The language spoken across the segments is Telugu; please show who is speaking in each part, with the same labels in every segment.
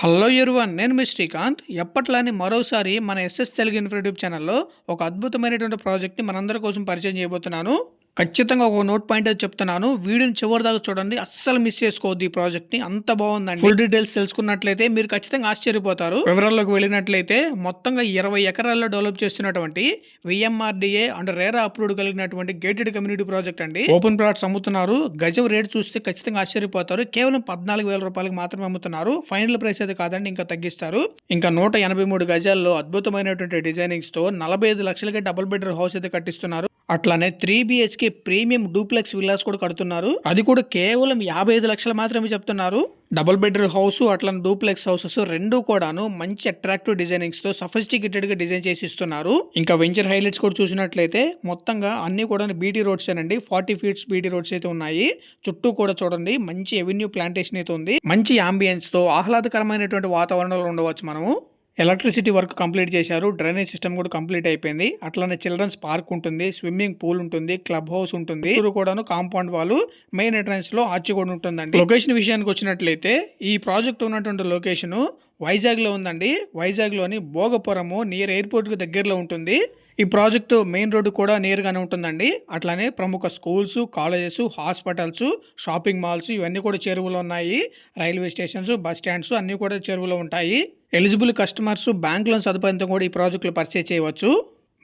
Speaker 1: హలో ఎరువన్ నేను మీ శ్రీకాంత్. ఎప్పట్లానే మరోసారి మన ఎస్ఎస్ తెలుగు ఇన్ఫర్మేటివ్ ఛానల్లో ఒక అద్భుతమైనటువంటి ప్రాజెక్ట్ని మనందరి కోసం పరిచయం చేయబోతున్నాను. ఖచ్చితంగా ఒక నోట్ పాయింట్ అయితే చెప్తున్నాను. వీడియోని చివరి దాకా చూడండి. అస్సలు మిస్ చేసుకోవద్దు ఈ ప్రాజెక్ట్ని. అంత బాగుందండి. ఫుల్ డీటెయిల్స్ తెలుసుకున్నట్లయితే మీరు ఖచ్చితంగా ఆశ్చర్యపోతారు. వివరాల్లోకి వెళ్ళినట్లయితే మొత్తంగా ఇరవై ఎకరాల్లో డెవలప్ చేస్తున్నటువంటి విఎంఆర్డిఏ అండ్ రేరా అప్రూవ్డ్ కలిగినటువంటి గేటెడ్ కమ్యూనిటీ ప్రాజెక్ట్ అండి. ఓపెన్ ప్లాట్స్ అమ్ముతున్నారు. గజం రేట్ చూస్తే ఖచ్చితంగా ఆశ్చర్యపోతారు. కేవలం పద్నాలుగు వేల రూపాయలకి మాత్రమే అమ్ముతున్నారు. ఫైనల్ ప్రైస్ అయితే కాదండి ఇంకా తగ్గిస్తారు. ఇంకా నూట ఎనభై మూడు గజాల్లో అద్భుతమైనటువంటి డిజైనింగ్స్తో నలభై ఐదు లక్షలకి డబుల్ బెడ్రూమ్ హౌస్ అయితే కట్టిస్తున్నారు. అట్లానే three BHK premium duplex villas కూడా కడుతున్నారు. అది కూడా కేవలం యాభై ఐదు లక్షలు మాత్రమే చెప్తున్నారు. డబుల్ బెడ్రూమ్ హౌస్ అట్లానే డూప్లెక్స్ హౌసెస్ రెండు కూడాను మంచి అట్రాక్టివ్ డిజైనింగ్స్తో సఫిస్టికేటెడ్గా డిజైన్ చేసి ఇస్తున్నారు. ఇంకా వెంచర్ హైలైట్స్ కూడా చూసినట్లయితే మొత్తంగా అన్ని కూడా బీటీ రోడ్స్ అండి ఫార్టీ ఫీట్స్ బీటీ రోడ్స్ అయితే ఉన్నాయి. చుట్టూ కూడా చూడండి మంచి ఎవెన్యూ ప్లాంటేషన్ అయితే ఉంది. మంచి ఆంబియన్స్తో ఆహ్లాదకరమైనటువంటి వాతావరణంలో ఉండవచ్చు మనము. ఎలక్ట్రిసిటీ వర్క్ కంప్లీట్ చేశారు. డ్రైనేజ్ సిస్టమ్ కూడా కంప్లీట్ అయిపోయింది. అట్లానే చిల్డ్రన్స్ పార్క్ ఉంటుంది. స్విమ్మింగ్ పూల్ ఉంటుంది. క్లబ్ హౌస్ ఉంటుంది. కూడాను కాంపౌండ్ వాళ్ళు మెయిన్ ఎంట్రన్స్లో ఆర్చి కూడా ఉంటుందండి. లొకేషన్ విషయానికి వచ్చినట్లయితే ఈ ప్రాజెక్ట్ ఉన్నటువంటి లొకేషన్ వైజాగ్లో ఉందండి. వైజాగ్లోని భోగపురము నియర్ ఎయిర్పోర్ట్కు దగ్గరలో ఉంటుంది. ఈ ప్రాజెక్టు మెయిన్ రోడ్డు కూడా నియర్గానే ఉంటుందండి. అట్లానే ప్రముఖ schools colleges hospitals shopping malls ఇవన్నీ కూడా చెరువులో ఉన్నాయి. రైల్వే స్టేషన్స్ బస్ స్టాండ్స్ అన్నీ కూడా చెరువులో ఉంటాయి. ఎలిజిబుల్ కస్టమర్స్ బ్యాంక్ లోన్ సదుపాయంతో కూడా ఈ ప్రాజెక్టులు పర్చేజ్ చేయవచ్చు.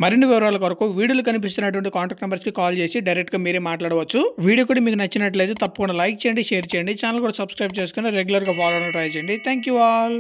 Speaker 1: మరిన్ని వివరాల కొరకు వీడియోలు కనిపిస్తున్నటువంటి కాంటాక్ట్ నెంబర్స్కి కాల్ చేసి డైరెక్ట్గా మీరే మాట్లాడవచ్చు. వీడియో కూడా మీకు నచ్చినట్లయితే తప్పకుండా లైక్ చేయండి షేర్ చేయండి. ఛానల్ కూడా సబ్స్క్రైబ్ చేసుకుని రెగ్యులర్గా ఫాలో ట్రై చేయండి. Thank you all.